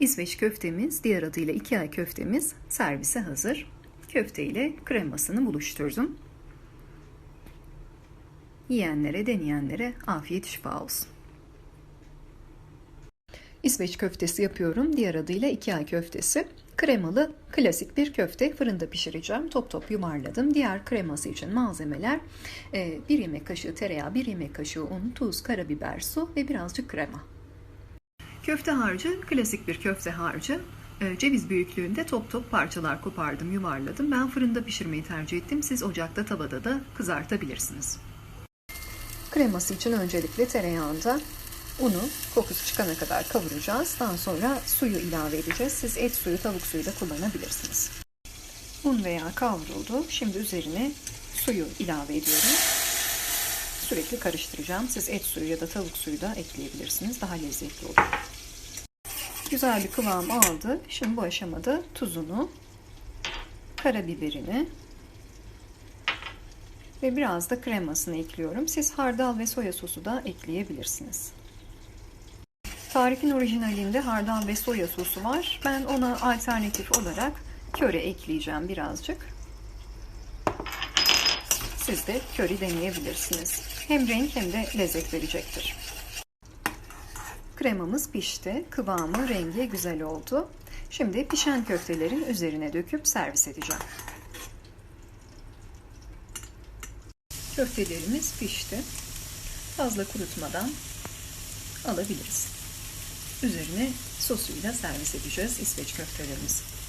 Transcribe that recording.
İsveç köftemiz, diğer adıyla iki ay köftemiz servise hazır. Köfte ile kremasını buluşturdum. Yiyenlere, deneyenlere afiyet şifa olsun. İsveç köftesi yapıyorum. Diğer adıyla iki ay köftesi. Kremalı klasik bir köfte fırında pişireceğim. Top top yuvarladım. Diğer kreması için malzemeler 1 yemek kaşığı tereyağı, 1 yemek kaşığı un, tuz, karabiber, su ve birazcık krema. Köfte harcı klasik bir köfte harcı. E, Ceviz büyüklüğünde top top parçalar kopardım, yuvarladım. Ben fırında pişirmeyi tercih ettim. Siz ocakta, tavada da kızartabilirsiniz. Kreması için öncelikle tereyağında unu kokusu çıkana kadar kavuracağız. Daha sonra suyu ilave edeceğiz. Siz et suyu, tavuk suyu da kullanabilirsiniz. Un veya kavruldu. Şimdi üzerine suyu ilave ediyorum. Sürekli karıştıracağım. Siz et suyu ya da tavuk suyu da ekleyebilirsiniz. Daha lezzetli olur. Güzel bir kıvam aldı. Şimdi bu aşamada tuzunu, karabiberini ve biraz da kremasını ekliyorum. Siz hardal ve soya sosu da ekleyebilirsiniz. Tarifin orijinalinde hardal ve soya sosu var. Ben ona alternatif olarak köre ekleyeceğim birazcık. Siz de köri deneyebilirsiniz. Hem renk hem de lezzet verecektir. Kremamız pişti. Kıvamı, rengi güzel oldu. Şimdi pişen köftelerin üzerine döküp servis edeceğim. Köftelerimiz pişti. Fazla kurutmadan alabiliriz. Üzerine sosuyla servis edeceğiz İsveç köftelerimizi.